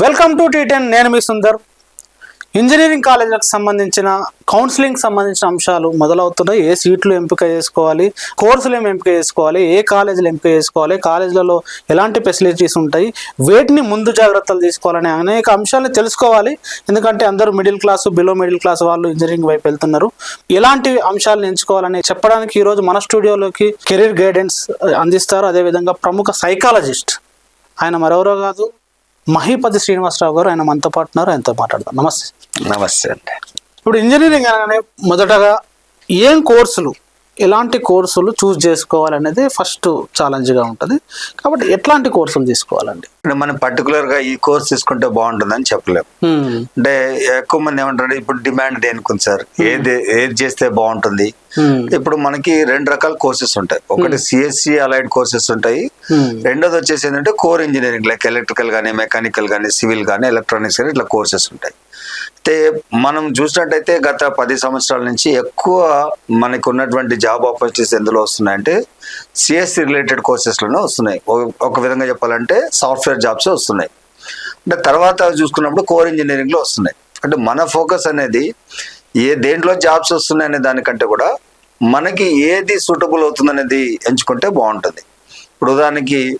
Welcome to tea ten నేను మీ Sundar. Engineering కాలేజీలకు సంబంధించిన కౌన్సిలింగ్ సంబంధించిన అంశాలు మొదలవుతున్నాయి. ఏ సీట్లు ఎంపిక చేసుకోవాలి? కోర్సులు ఏమి ఎంపిక చేసుకోవాలి? ఏ కాలేజీలు ఎంపిక చేసుకోవాలి? కాలేజీలలో ఎలాంటి ఫెసిలిటీస్ ఉంటాయి? వేటిని ముందు జాగ్రత్తలు తీసుకోవాలని అనేక అంశాలను తెలుసుకోవాలి. ఎందుకంటే అందరూ middle class below middle class వాళ్ళు ఇంజనీరింగ్ వైపు వెళ్తున్నారు. ఎలాంటి అంశాలను ఎంచుకోవాలని చెప్పడానికి ఈరోజు మన స్టూడియోలోకి కెరీర్ గైడెన్స్ అందిస్తారు. అదేవిధంగా ప్రముఖ సైకాలజిస్ట్ ఆయన మరెవరో కాదు? మహీపతి శ్రీనివాసరావు గారు ఆయన మనతో పాటు ఉన్నారు ఆయనతో మాట్లాడదాం. నమస్తే. నమస్తే అండి. ఇప్పుడు ఇంజనీరింగ్ అనగానే మొదటగా ఏం కోర్సులు? ఎలాంటి కోర్సులు చూస్ చేసుకోవాలనేది ఫస్ట్ ఛాలెంజ్గా ఉంటుంది. కాబట్టి ఎట్లాంటి కోర్సులు తీసుకోవాలండి? ఇప్పుడు మనం పర్టికులర్గా ఈ కోర్స్ తీసుకుంటే బాగుంటుందని చెప్పలేము. అంటే ఎక్కువ మంది ఏమంటారు ఇప్పుడు డిమాండ్ దేనికి సార్? ఏది ఏది చేస్తే బాగుంటుంది. ఇప్పుడు మనకి రెండు రకాల కోర్సెస్ ఉంటాయి. ఒకటి సిఎస్సి అలైడ్ కోర్సెస్ ఉంటాయి. రెండోది వచ్చేసి ఏంటంటే కోర్ ఇంజనీరింగ్ లైక్ ఎలక్ట్రికల్ కానీ మెకానికల్ కానీ సివిల్ కానీ ఎలక్ట్రానిక్స్ కానీ ఇట్లా కోర్సెస్ ఉంటాయి. అయితే మనం చూసినట్టయితే గత పది సంవత్సరాల నుంచి ఎక్కువ మనకు ఉన్నటువంటి జాబ్ ఆపర్చునిటీస్ ఎందులో వస్తున్నాయంటే సిఎస్సి రిలేటెడ్ కోర్సెస్లోనే వస్తున్నాయి. ఒక- విధంగా చెప్పాలంటే సాఫ్ట్వేర్ జాబ్స్ వస్తున్నాయి. అంటే తర్వాత చూసుకున్నప్పుడు కోర్ ఇంజనీరింగ్లో వస్తున్నాయి. అంటే మన ఫోకస్ అనేది ఏ దేంట్లో జాబ్స్ వస్తున్నాయి అనే దానికంటే కూడా మనకి ఏది సూటబుల్ అవుతుంది అనేది ఎంచుకుంటే బాగుంటుంది. ఇప్పుడు ఉదాహరణకి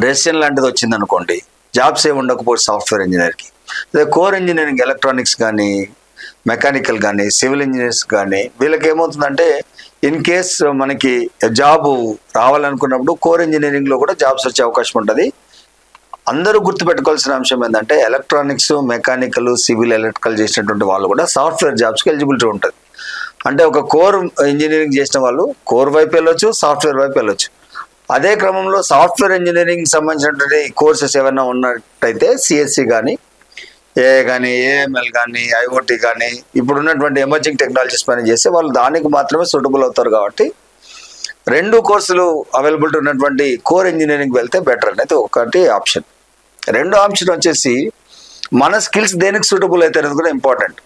రెసిడెంట్ లాంటిది వచ్చింది అనుకోండి జాబ్స్ ఏమి ఉండకపోతే సాఫ్ట్వేర్ ఇంజనీర్కి. కోర్ ఇంజనీరింగ్ ఎలక్ట్రానిక్స్ కానీ మెకానికల్ కానీ సివిల్ ఇంజనీర్స్ కానీ వీళ్ళకి ఏమవుతుందంటే ఇన్ కేస్ మనకి జాబ్ రావాలనుకున్నప్పుడు కోర్ ఇంజనీరింగ్లో కూడా జాబ్స్ వచ్చే అవకాశం ఉంటుంది. అందరూ గుర్తుపెట్టుకోవాల్సిన అంశం ఏంటంటే ఎలక్ట్రానిక్స్ మెకానికల్ సివిల్ ఎలక్ట్రికల్ చేసినటువంటి వాళ్ళు కూడా సాఫ్ట్వేర్ జాబ్స్కి ఎలిజిబిలిటీ ఉంటుంది. అంటే ఒక కోర్ ఇంజనీరింగ్ చేసిన వాళ్ళు కోర్ వైపు వెళ్ళొచ్చు సాఫ్ట్వేర్ వైపు వెళ్ళొచ్చు. అదే క్రమంలో సాఫ్ట్వేర్ ఇంజనీరింగ్ సంబంధించినటువంటి కోర్సెస్ ఏమైనా ఉన్నట్టయితే సిఎస్సి కానీ ఏ కానీ ఏఎంఎల్ కానీ ఐఓటీ కానీ ఇప్పుడు ఉన్నటువంటి ఎమర్జింగ్ టెక్నాలజీస్ పని చేసి వాళ్ళు దానికి మాత్రమే సూటబుల్ అవుతారు కాబట్టి రెండు కోర్సులు అవైలబిలిటీ ఉన్నటువంటి కోర్ ఇంజనీరింగ్ వెళ్తే బెటర్ అనేది ఒకటి ఆప్షన్ రెండో ఆప్షన్ వచ్చేసి మన స్కిల్స్ దేనికి సూటబుల్ అయితే అనేది కూడా ఇంపార్టెంట్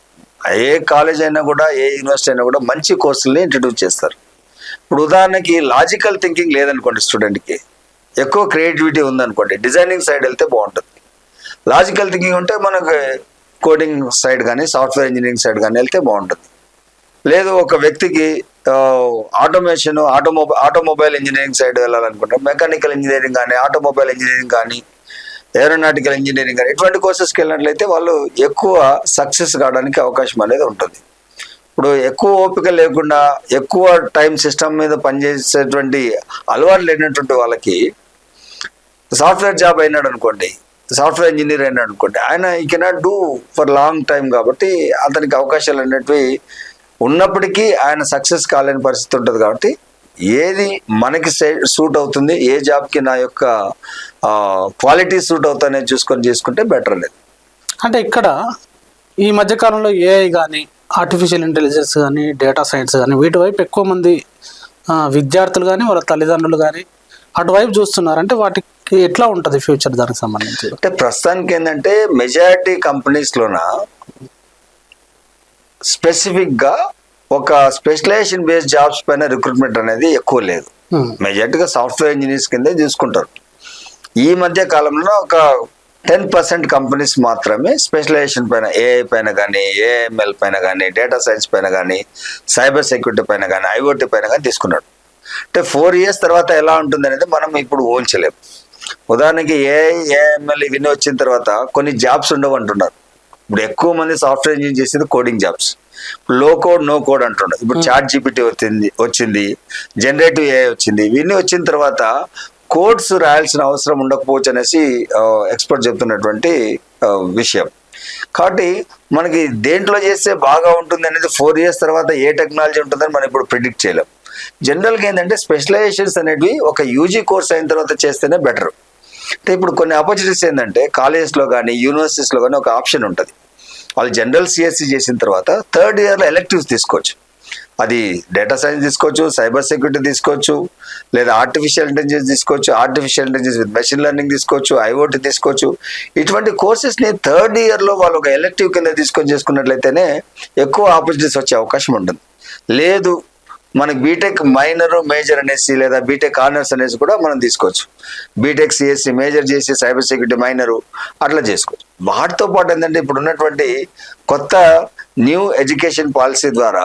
ఏ కాలేజ్ అయినా కూడా ఏ యూనివర్సిటీ అయినా కూడా మంచి కోర్సుల్ని ఇంట్రడ్యూస్ చేస్తారు. ఇప్పుడు ఉదాహరణకి లాజికల్ థింకింగ్ లేదనుకోండి స్టూడెంట్కి ఎక్కువ క్రియేటివిటీ ఉందనుకోండి డిజైనింగ్ సైడ్ వెళ్తే బాగుంటుంది. లాజికల్ థింకింగ్ ఉంటే మనకు కోడింగ్ సైడ్ కానీ సాఫ్ట్వేర్ ఇంజనీరింగ్ సైడ్ కానీ వెళ్తే బాగుంటుంది. లేదు ఒక వ్యక్తికి automation automobile automobile engineering side వెళ్ళాలనుకుంటాం mechanical engineering కానీ ఆటోమొబైల్ ఇంజనీరింగ్ కానీ ఏరోనాటికల్ ఇంజనీరింగ్ కానీ ఇటువంటి కోర్సెస్కి వెళ్ళినట్లయితే వాళ్ళు ఎక్కువ సక్సెస్ కావడానికి అవకాశం అనేది ఉంటుంది. ఇప్పుడు ఎక్కువ ఓపిక లేకుండా ఎక్కువ టైం సిస్టమ్ మీద పనిచేసేటువంటి అలవాటు లేనటువంటి వాళ్ళకి సాఫ్ట్వేర్ జాబ్ అయినాడు అనుకోండి సాఫ్ట్వేర్ ఇంజనీర్ అయినాడు అనుకోండి. ఆయన ఈ cannot do for long time కాబట్టి అతనికి అవకాశాలు అనేటివి ఉన్నప్పటికీ ఆయన సక్సెస్ కాలేని పరిస్థితి ఉంటుంది కాబట్టి ఏది మనకి సూట్ అవుతుంది ఏ జాబ్కి నా యొక్క క్వాలిటీ సూట్ అవుతుందనేది చూసుకొని చేసుకుంటే బెటర్ అనేది అంటే ఇక్కడ ఈ మధ్యకాలంలో ఏఐ కానీ ఆర్టిఫిషియల్ ఇంటెలిజెన్స్ కానీ డేటా సైన్స్ కానీ వీటి వైపు ఎక్కువ మంది విద్యార్థులు కానీ వాళ్ళ తల్లిదండ్రులు కానీ అటువైపు చూస్తున్నారు. అంటే వాటికి ఎట్లా ఉంటుంది ఫ్యూచర్ దానికి సంబంధించి? అంటే ప్రస్తుతానికి ఏంటంటే మెజారిటీ కంపెనీస్లోన స్పెసిఫిక్గా ఒక స్పెషలైజేషన్ బేస్డ్ జాబ్స్ పైన రిక్రూట్మెంట్ అనేది ఎక్కువ లేదు. హ్మ్. మెజారిటీగా సాఫ్ట్వేర్ ఇంజనీర్స్ కిందే తీసుకుంటారు ఈ మధ్య కాలంలో ఒక టెన్ పర్సెంట్ కంపెనీస్ మాత్రమే స్పెషలైజేషన్ పైన ఏఐ పైన కానీ ఏఎంఎల్ పైన కానీ డేటా సైన్స్ పైన కానీ సైబర్ సెక్యూరిటీ పైన కానీ ఐఓటీ పైన కానీ తీసుకున్నాడు. అంటే ఫోర్ ఇయర్స్ తర్వాత ఎలా ఉంటుంది అనేది మనం ఇప్పుడు ఊహించలేము ఉదాహరణకి ఏఐ ఏఎంఎల్ ఇవన్నీ వచ్చిన తర్వాత కొన్ని జాబ్స్ ఉండవు అంటున్నారు. ఇప్పుడు ఎక్కువ మంది సాఫ్ట్వేర్ ఇంజనీర్ చేసేది coding jobs. Low code no code అంటున్నారు. ఇప్పుడు చాట్ జీపీటీ వచ్చింది వచ్చింది జనరేటివ్ ఏఐ వచ్చింది ఇవన్నీ వచ్చిన తర్వాత కోడ్స్ రాయాల్సిన అవసరం ఉండకపోవచ్చు అనేసి ఎక్స్పర్ట్ చెప్తున్నటువంటి విషయం. కాబట్టి మనకి దేంట్లో చేస్తే బాగా ఉంటుంది అనేది ఫోర్ ఇయర్స్ తర్వాత ఏ టెక్నాలజీ ఉంటుందని మనం ఇప్పుడు ప్రిడిక్ట్ చేయలేం. జనరల్గా ఏంటంటే స్పెషలైజేషన్స్ అనేటివి ఒక యూజీ కోర్స్ అయిన తర్వాత చేస్తేనే బెటర్ అంటే ఇప్పుడు కొన్ని ఆపర్చునిటీస్ ఏంటంటే కాలేజెస్లో కానీ యూనివర్సిటీస్లో కానీ ఒక ఆప్షన్ ఉంటుంది. వాళ్ళు జనరల్ సిఎస్సి చేసిన తర్వాత థర్డ్ ఇయర్లో ఎలెక్టివ్స్ తీసుకోవచ్చు. అది డేటా సైన్స్ తీసుకోవచ్చు సైబర్ సెక్యూరిటీ తీసుకోవచ్చు లేదా ఆర్టిఫిషియల్ ఇంటెలిజెన్స్ తీసుకోవచ్చు artificial intelligence with machine learning తీసుకోవచ్చు ఐఓటీ తీసుకోవచ్చు. ఇటువంటి కోర్సెస్ని థర్డ్ ఇయర్లో వాళ్ళు ఒక ఎలెక్టివ్ కింద తీసుకొని చేసుకున్నట్లయితేనే ఎక్కువ ఆపర్చునిటీస్ వచ్చే అవకాశం ఉంటుంది. లేదు మనకి బీటెక్ మైనర్ మేజర్ అనేసి లేదా బీటెక్ ఆనర్స్ అనేసి కూడా మనం తీసుకోవచ్చు. బీటెక్ సిఎస్సి మేజర్ చేసి సైబర్ సెక్యూరిటీ మైనరు అట్లా చేసుకోవచ్చు. వాటితో పాటు ఏంటంటే ఇప్పుడు ఉన్నటువంటి కొత్త న్యూ ఎడ్యుకేషన్ పాలసీ ద్వారా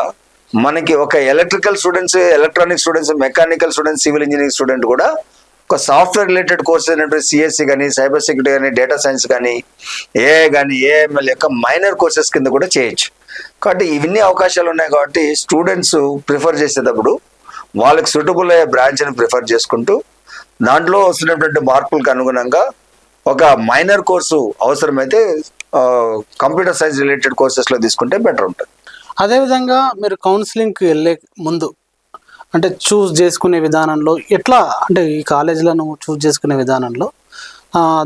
మనకి ఒక electrical students electronic students mechanical students civil engineering student కూడా ఒక సాఫ్ట్వేర్ రిలేటెడ్ కోర్స్ అయినటువంటి సిఎస్సి కానీ సైబర్ సెక్యూరిటీ కానీ డేటా సైన్స్ కానీ ఏఐ కానీ ఏఎంఎల్ యొక్క మైనర్ కోర్సెస్ కింద కూడా చేయొచ్చు. కాబట్టి ఇవన్నీ అవకాశాలు ఉన్నాయి కాబట్టి స్టూడెంట్స్ ప్రిఫర్ చేసేటప్పుడు వాళ్ళకి సూటబుల్ అయ్యే బ్రాంచ్ని ప్రిఫర్ చేసుకుంటూ దాంట్లో వస్తున్నటువంటి మార్పులకు అనుగుణంగా ఒక మైనర్ కోర్సు అవసరమైతే కంప్యూటర్ సైన్స్ రిలేటెడ్ కోర్సెస్లో తీసుకుంటే బెటర్ ఉంటుంది. అదేవిధంగా మీరు కౌన్సిలింగ్కి వెళ్ళే ముందు అంటే చూస్ చేసుకునే విధానంలో ఎట్లా అంటే ఈ కాలేజీలను చూస్ చేసుకునే విధానంలో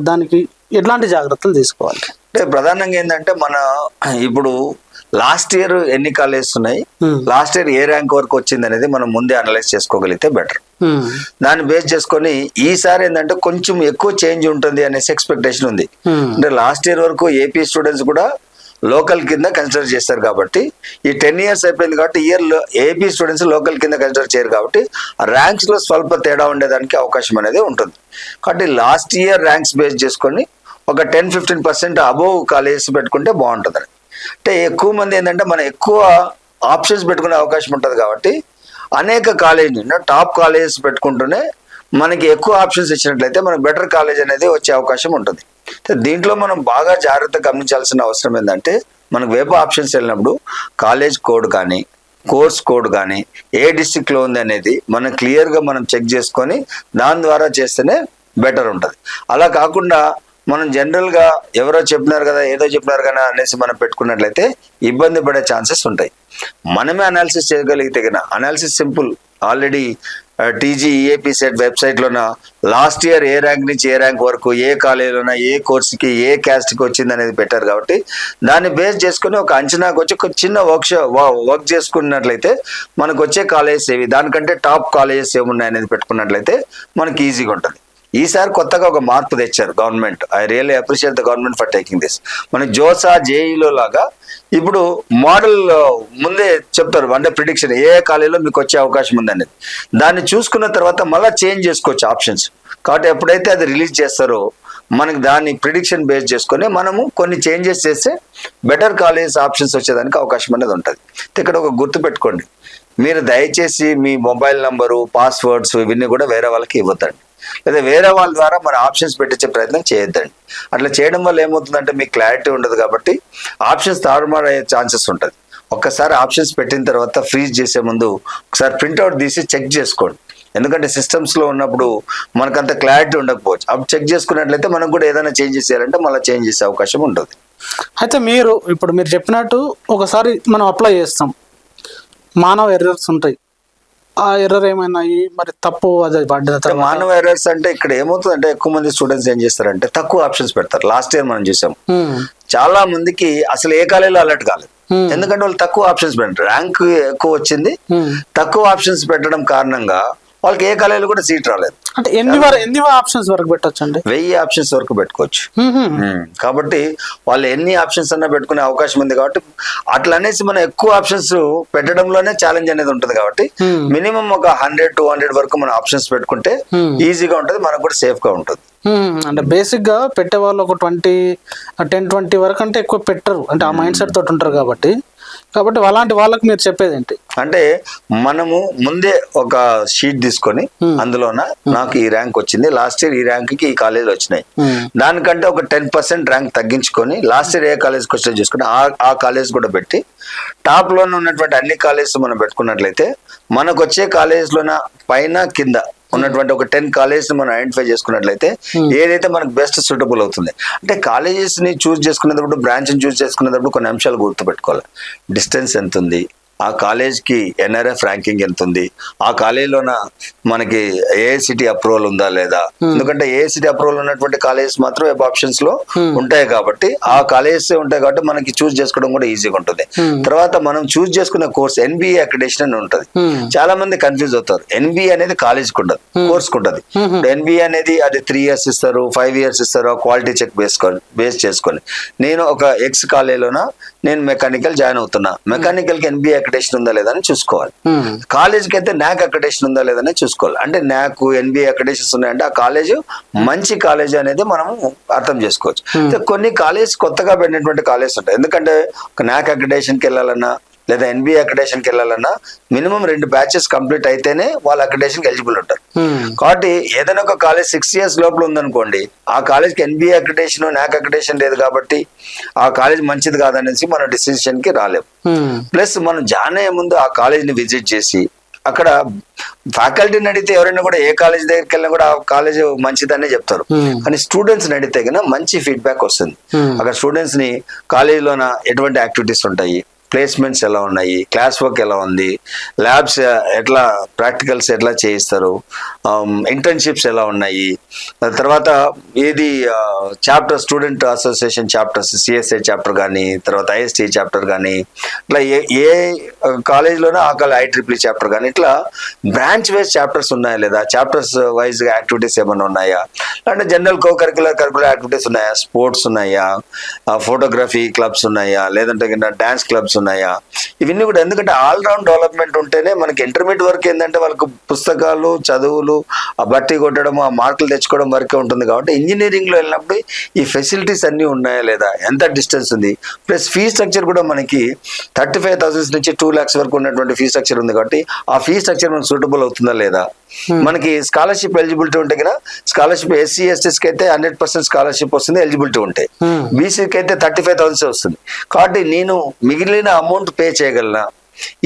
దానికి ఎట్లాంటి జాగ్రత్తలు తీసుకోవాలి? అంటే ప్రధానంగా ఏంటంటే మన ఇప్పుడు లాస్ట్ ఇయర్ ఎన్ని కాలేజెస్ ఉన్నాయి Hmm. లాస్ట్ ఇయర్ ఏ ర్యాంక్ వరకు వచ్చింది అనేది మనం ముందే అనలైజ్ చేసుకోగలిగితే బెటర్ ఉమ్, దాన్ని బేస్ చేసుకొని ఈసారి ఏంటంటే కొంచెం ఎక్కువ చేంజ్ ఉంటుంది అనేసి ఎక్స్పెక్టేషన్ ఉంది. ఉమ్, అంటే లాస్ట్ ఇయర్ వరకు ఏపీ స్టూడెంట్స్ కూడా లోకల్ కింద కన్సిడర్ చేస్తారు కాబట్టి ఈ టెన్ ఇయర్స్ అయిపోయింది కాబట్టి ఇయర్ ఏపీ స్టూడెంట్స్ లోకల్ కింద కన్సిడర్ చేయరు కాబట్టి ర్యాంక్స్లో స్వల్ప తేడా ఉండేదానికి అవకాశం అనేది ఉంటుంది. కాబట్టి లాస్ట్ ఇయర్ ర్యాంక్స్ బేస్ చేసుకొని ఒక ten fifteen percent above colleges పెట్టుకుంటే బాగుంటుంది. అంటే ఎక్కువ మంది ఏంటంటే మనం ఎక్కువ ఆప్షన్స్ పెట్టుకునే అవకాశం ఉంటుంది కాబట్టి అనేక కాలేజ్ టాప్ కాలేజెస్ పెట్టుకుంటూనే మనకి ఎక్కువ ఆప్షన్స్ ఇచ్చినట్లయితే మనకు బెటర్ కాలేజ్ అనేది వచ్చే అవకాశం ఉంటుంది. దీంట్లో మనం బాగా జాగ్రత్త గమనించాల్సిన అవసరం ఏంటంటే మనకు వేప ఆప్షన్స్ వెళ్ళినప్పుడు కాలేజ్ కోడ్ కానీ కోర్స్ కోడ్ కానీ ఏ డిస్టిక్లో ఉంది అనేది మనం క్లియర్గా మనం చెక్ చేసుకొని దాని ద్వారా చేస్తేనే బెటర్ ఉంటుంది. అలా కాకుండా మనం జనరల్గా ఎవరో చెప్పినారు కదా ఏదో చెప్పినారు కదా అనేసి మనం పెట్టుకున్నట్లయితే ఇబ్బంది పడే ఛాన్సెస్ ఉంటాయి. మనమే అనాలిసిస్ చేయగలిగితే కదా analysis simple already TG EAP CET వెబ్సైట్లోన last year ఏ ర్యాంక్ నుంచి ఏ ర్యాంక్ వరకు ఏ కాలేజీలోన ఏ కోర్సుకి ఏ క్యాస్ట్కి వచ్చింది అనేది పెట్టారు కాబట్టి దాన్ని బేస్ చేసుకుని ఒక అంచనాకు వచ్చి ఒక చిన్న వర్క్ వర్క్ చేసుకున్నట్లయితే మనకు వచ్చే కాలేజెస్ ఏవి? దానికంటే టాప్ కాలేజెస్ ఏమున్నాయి అనేది పెట్టుకున్నట్లయితే మనకి ఈజీగా ఉంటుంది. ఈసారి కొత్తగా ఒక మార్పు తెచ్చారు government. I really appreciate the government for taking this. మన జోసా జేఈలో లాగా ఇప్పుడు మోడల్ ముందే చెప్తారు అంటే ప్రిడిక్షన్ ఏ ఏ కాలేజీలో మీకు వచ్చే అవకాశం ఉందనేది. దాన్ని చూసుకున్న తర్వాత మళ్ళీ చేంజ్ చేసుకోవచ్చు ఆప్షన్స్. కాబట్టి ఎప్పుడైతే అది రిలీజ్ చేస్తారో మనకి దాన్ని ప్రిడిక్షన్ బేస్ చేసుకొని మనము కొన్ని చేంజెస్ చేస్తే బెటర్ కాలేజ్ ఆప్షన్స్ వచ్చేదానికి అవకాశం అనేది ఉంటుంది. ఇక్కడ ఒక గుర్తు పెట్టుకోండి. మీరు దయచేసి మీ మొబైల్ నంబరు పాస్వర్డ్స్ ఇవన్నీ కూడా వేరే వాళ్ళకి ఇవ్వద్దండి. లేదా వేరే వాళ్ళ ద్వారా మన ఆప్షన్స్ పెట్టించే ప్రయత్నం చేయొద్దండి. అట్లా చేయడం వల్ల ఏమవుతుందంటే మీకు క్లారిటీ ఉండదు కాబట్టి ఆప్షన్స్ తారుమారు అయ్యే ఛాన్సెస్ ఉంటుంది. ఒక్కసారి ఆప్షన్స్ పెట్టిన తర్వాత ఫ్రీజ్ చేసే ముందు ఒకసారి ప్రింట్అవుట్ తీసి చెక్ చేసుకోండి. ఎందుకంటే సిస్టమ్స్లో ఉన్నప్పుడు మనకంత క్లారిటీ ఉండకపోవచ్చు. అప్పుడు చెక్ చేసుకున్నట్లయితే మనం కూడా ఏదైనా చేంజ్ చేయాలంటే మళ్ళీ చేంజ్ చేసే అవకాశం ఉంటుంది. అయితే మీరు ఇప్పుడు మీరు చెప్పినట్టు ఒకసారి మనం అప్లై చేస్తాం. మానవ ఎర్రర్స్ ఉంటాయి. ఆ ఎర్రర్ ఏమైనా మరి తప్పు అది పడ్డ మానవ ఎర్రర్స్ అంటే ఇక్కడ ఏమవుతుందంటే ఎక్కువ మంది స్టూడెంట్స్ ఏం చేస్తారంటే తక్కువ ఆప్షన్స్ పెడతారు. లాస్ట్ ఇయర్ మనం చూసాం. చాలా మందికి అసలు ఏ కాలేజీలో అలర్ట్ కాలేదు. ఎందుకంటే వాళ్ళు తక్కువ ఆప్షన్స్ పెట్టారు. ర్యాంక్ ఎక్కువ వచ్చింది. తక్కువ ఆప్షన్స్ పెట్టడం కారణంగా వాళ్ళకి ఏ కాలేజీలో కూడా సీట్ రాలేదు. అంటే ఎన్ని ఎన్ని ఆప్షన్స్ వరకు పెట్టొచ్చండి? వెయ్యి ఆప్షన్స్ వరకు పెట్టుకోవచ్చు. కాబట్టి వాళ్ళు ఎన్ని ఆప్షన్స్ అన్నా పెట్టుకునే అవకాశం ఉంది కాబట్టి అట్లా అనేసి మనం ఎక్కువ ఆప్షన్స్ పెట్టడంలోనే ఛాలెంజ్ అనేది ఉంటుంది కాబట్టి. మినిమం ఒక హండ్రెడ్ టూ హండ్రెడ్ వరకు మనం ఆప్షన్స్ పెట్టుకుంటే. ఈజీగా ఉంటుంది మనకు కూడా సేఫ్గా ఉంటుంది. అంటే బేసిక్గా పెట్టే వాళ్ళు ఒక ట్వంటీ టెన్ ట్వంటీ వరకు అంటే ఎక్కువ పెట్టరు. అంటే ఆ మైండ్ సెట్ తోటి ఉంటారు కాబట్టి. కాబట్టి అలాంటి వాళ్ళకి మీరు చెప్పేది ఏంటి? అంటే మనము ముందే ఒక షీట్ తీసుకొని అందులోన నాకు ఈ ర్యాంక్ వచ్చింది. లాస్ట్ ఇయర్ ఈ ర్యాంక్కి ఈ కాలేజీలు వచ్చినాయి. ఉమ్, దానికంటే ఒక టెన్ పర్సెంట్ ర్యాంక్ తగ్గించుకొని లాస్ట్ ఇయర్ ఏ కాలేజ్కి వచ్చినా చూసుకొని ఆ కాలేజ్ కూడా పెట్టి టాప్లోనే ఉన్నటువంటి అన్ని కాలేజెస్ మనం పెట్టుకున్నట్లయితే మనకు వచ్చే కాలేజ్లోన పైన కింద ఉన్నటువంటి ఒక టెన్ కాలేజెస్ మనం ఐడెంటిఫై చేసుకున్నట్లయితే ఏదైతే మనకు బెస్ట్ సూటబుల్ అవుతుంది. అంటే కాలేజెస్ని చూస్ చేసుకునేటప్పుడు బ్రాంచ్ని చూస్ చేసుకునేటప్పుడు కొన్ని అంశాలు గుర్తుపెట్టుకోవాలి. డిస్టెన్స్ ఎంత ఉంది ఆ కాలేజ్కి ఎన్ఆర్ఎఫ్ ర్యాంకింగ్ ఎంత ఉంది? ఆ కాలేజీలోన మనకి ఏఐసిటీ అప్రూవల్ ఉందా లేదా? ఎందుకంటే ఏఐసిటీ అప్రూవల్ ఉన్నటువంటి కాలేజెస్ మాత్రం వెబ్ ఆప్షన్స్లో ఉంటాయి కాబట్టి ఆ కాలేజెస్ ఉంటాయి కాబట్టి మనకి చూస్ చేసుకోవడం కూడా ఈజీగా ఉంటుంది. తర్వాత మనం చూస్ చేసుకున్న కోర్స్ ఎన్బిఏ అక్రిడేషన్ అని ఉంటుంది. Hmm. చాలా మంది కన్ఫ్యూజ్ అవుతారు. ఎన్బిఏ అనేది కాలేజ్కి ఉండదు కోర్స్కి ఉంటుంది ఎన్బిఏ అనేది అది త్రీ ఇయర్స్ ఇస్తారు ఫైవ్ ఇయర్స్ ఇస్తారు క్వాలిటీ చెక్ బేస్ బేస్ చేసుకొని. నేను ఒక ఎక్స్ కాలేజీలోన నేను మెకానికల్ జాయిన్ అవుతున్నా. మెకానికల్కి ఎన్బిఏ అక్రిడేషన్ ఉందా లేదా అని చూసుకోవాలి. ఉమ్, కాలేజ్కి అయితే న్యాక్ అక్రిడేషన్ ఉందా లేదని చూసుకోవాలి. అంటే న్యాక్ ఎన్బిఏ అక్రిడేషన్స్ ఉన్నాయంటే ఆ కాలేజ్ మంచి కాలేజ్ అనేది మనం అర్థం చేసుకోవచ్చు. అయితే కొన్ని కాలేజ్ కొత్తగా పెట్టినటువంటి కాలేజ్ ఉంటాయి. ఎందుకంటే ఒక న్యాక్ అక్రిడేషన్కి వెళ్ళాలన్నా లేదా ఎన్బిఏ అక్రిడేషన్కి వెళ్ళాలన్నా మినిమం రెండు బ్యాచెస్ కంప్లీట్ అయితేనే వాళ్ళ అక్రిడేషన్కి ఎలిజిబుల్ ఉంటారు. ఉమ్, కాబట్టి ఏదైనా ఒక కాలేజ్ సిక్స్ ఇయర్స్ లోపల ఉందనుకోండి ఆ కాలేజ్కి ఎన్బిఏ అక్రిడేషన్ నాక్ అక్రిడేషన్ లేదు కాబట్టి ఆ కాలేజ్ మంచిది కాదనేసి మన డిసిషన్కి రాలేము ప్లస్ మనం జాయిన్ అయ్యే ముందు ఆ కాలేజ్ని విజిట్ చేసి అక్కడ ఫ్యాకల్టీని అడిగితే ఎవరైనా కూడా ఏ కాలేజ్ దగ్గరికి వెళ్ళినా కూడా ఆ కాలేజ్ మంచిదనే చెప్తారు. Hmm. కానీ స్టూడెంట్స్ అడిగితే కన్నా మంచి ఫీడ్బ్యాక్ వస్తుంది. Hmm. అక్కడ స్టూడెంట్స్ని కాలేజీలోన ఎటువంటి యాక్టివిటీస్ ఉంటాయి? ప్లేస్మెంట్స్ ఎలా ఉన్నాయి? క్లాస్ వర్క్ ఎలా ఉంది? ల్యాబ్స్ ఎట్లా ప్రాక్టికల్స్ ఎట్లా చేయిస్తారు? Um, ఇంటర్న్షిప్స్ ఎలా ఉన్నాయి? తర్వాత ఏది chapter student association chapters CSI chapter కానీ తర్వాత ఐఎస్టీ చాప్టర్ కానీ ఇట్లా ఏ ఏ కాలేజ్లోనే ఆ కాలేజ్ ఐ చాప్టర్ కానీ ఇట్లా బ్రాంచ్ వైజ్ చాప్టర్స్ ఉన్నాయా లేదా? చాప్టర్స్ వైజ్గా యాక్టివిటీస్ ఏమైనా ఉన్నాయా? అంటే general co curricular curricular activities ఉన్నాయా? స్పోర్ట్స్ ఉన్నాయా? ఫోటోగ్రఫీ క్లబ్స్ ఉన్నాయా? లేదంటే డాన్స్ క్లబ్స్ ఉన్నాయా ఇవన్నీ కూడా ఎందుకంటే ఆల్ రౌండ్ డెవలప్మెంట్ ఉంటేనే మనకి ఇంటర్మీడియట్ వరకు ఏంటంటే వాళ్ళకు పుస్తకాలు చదువులు ఆ బట్టి కొట్టడం ఆ మార్కులు తెచ్చుకోవడం వరకే ఉంటుంది. కాబట్టి ఇంజనీరింగ్లో వెళ్ళినప్పుడు ఈ ఫెసిలిటీస్ అన్నీ ఉన్నాయా లేదా? ఎంత డిస్టెన్స్ ఉంది? ప్లస్ ఫీ స్ట్రక్చర్ కూడా మనకి థర్టీ ఫైవ్ థౌసండ్స్ నుంచి టూ ల్యాక్స్ వరకు ఉన్నటువంటి ఫీ స్ట్రక్చర్ ఉంది కాబట్టి ఆ ఫీ స్ట్రక్చర్ మనకు సూటబుల్ అవుతుందా లేదా? మనకి స్కాలర్షిప్ ఎలిజిబిలిటీ ఉంటే కదా స్కాలర్షిప్ ఎస్సీ ఎస్టీస్కి అయితే హండ్రెడ్ పర్సెంట్ స్కాలర్షిప్ వస్తుంది ఎలిజిబిలిటీ ఉంటాయి Hmm. బీసీకి అయితే థర్టీ ఫైవ్ థౌసండ్స్ వస్తుంది. కాబట్టి నేను మిగిలిన అమౌంట్ పే చేయగలనా?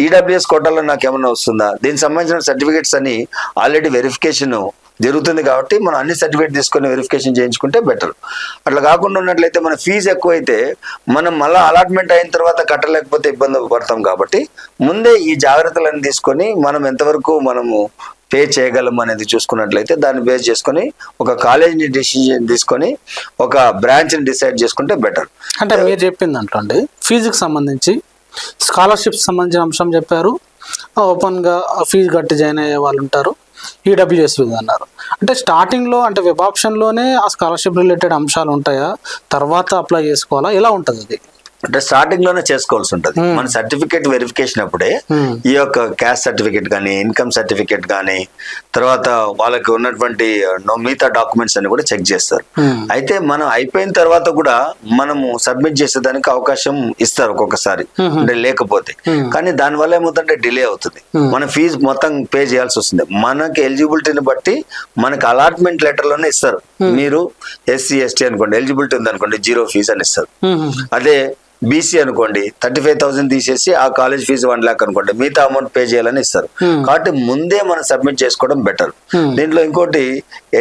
ఈడబ్ల్యూఎస్ కోటాలో నాకు ఏమన్నా వస్తుందా? దీనికి సంబంధించిన సర్టిఫికేట్స్ అని ఆల్రెడీ వెరిఫికేషన్ జరుగుతుంది కాబట్టి మనం అన్ని సర్టిఫికేట్ తీసుకొని వెరిఫికేషన్ చేయించుకుంటే బెటర్ అట్లా కాకుండా ఉన్నట్లయితే మన ఫీజు ఎక్కువైతే మనం మళ్ళీ అలాట్మెంట్ అయిన తర్వాత కట్టలేకపోతే ఇబ్బంది పడతాం కాబట్టి ముందే ఈ జాగ్రత్తలను తీసుకొని మనం ఎంతవరకు మనము పే చేయగలం అనేది చూసుకున్నట్లయితే దాన్ని బేస్ చేసుకొని ఒక కాలేజీని డిసిజన్ తీసుకొని ఒక బ్రాంచ్ని డిసైడ్ చేసుకుంటే బెటర్. అంటే మీరు చెప్పింది దాంట్లో అండి ఫీజుకి సంబంధించి స్కాలర్షిప్ సంబంధించిన అంశం చెప్పారు. ఓపెన్గా ఫీజు కట్టి జాయిన్ అయ్యే వాళ్ళు ఉంటారు. ఈడబ్ల్యూఎస్ అన్నారు. అంటే స్టార్టింగ్లో అంటే వెబ్ ఆప్షన్లోనే ఆ స్కాలర్షిప్ రిలేటెడ్ అంశాలు ఉంటాయా? తర్వాత అప్లై చేసుకోవాలా? ఎలా ఉంటుంది అది? అంటే స్టార్టింగ్లోనే చేసుకోవాల్సి ఉంటుంది. మన సర్టిఫికేట్ వెరిఫికేషన్ అప్పుడే Hmm. ఈ యొక్క క్యాస్ట్ సర్టిఫికేట్ కానీ ఇన్కమ్ సర్టిఫికేట్ కానీ తర్వాత వాళ్ళకి ఉన్నటువంటి మిగతా డాక్యుమెంట్స్ అన్ని కూడా చెక్ చేస్తారు. Hmm. అయితే మనం అయిపోయిన తర్వాత కూడా మనము సబ్మిట్ చేసేదానికి అవకాశం ఇస్తారు ఒక్కొక్కసారి. అంటే లేకపోతే. కానీ దానివల్ల ఏమవుతుందంటే డిలే అవుతుంది. మన ఫీజు మొత్తం పే చేయాల్సి వస్తుంది. మనకి ఎలిజిబిలిటీని బట్టి మనకి అలాట్మెంట్ లెటర్లోనే ఇస్తారు. మీరు ఎస్సీ ఎస్టీ అనుకోండి ఎలిజిబిలిటీ ఉంది అనుకోండి జీరో ఫీజు అని ఇస్తారు. అదే బీసీ అనుకోండి థర్టీ ఫైవ్ థౌసండ్ తీసేసి ఆ కాలేజ్ ఫీజు వన్ లాక్ అనుకోండి మిగతా అమౌంట్ పే చేయాలని ఇస్తారు. Hmm. కాబట్టి ముందే మనం సబ్మిట్ చేసుకోవడం బెటర్ Hmm. దీంట్లో ఇంకోటి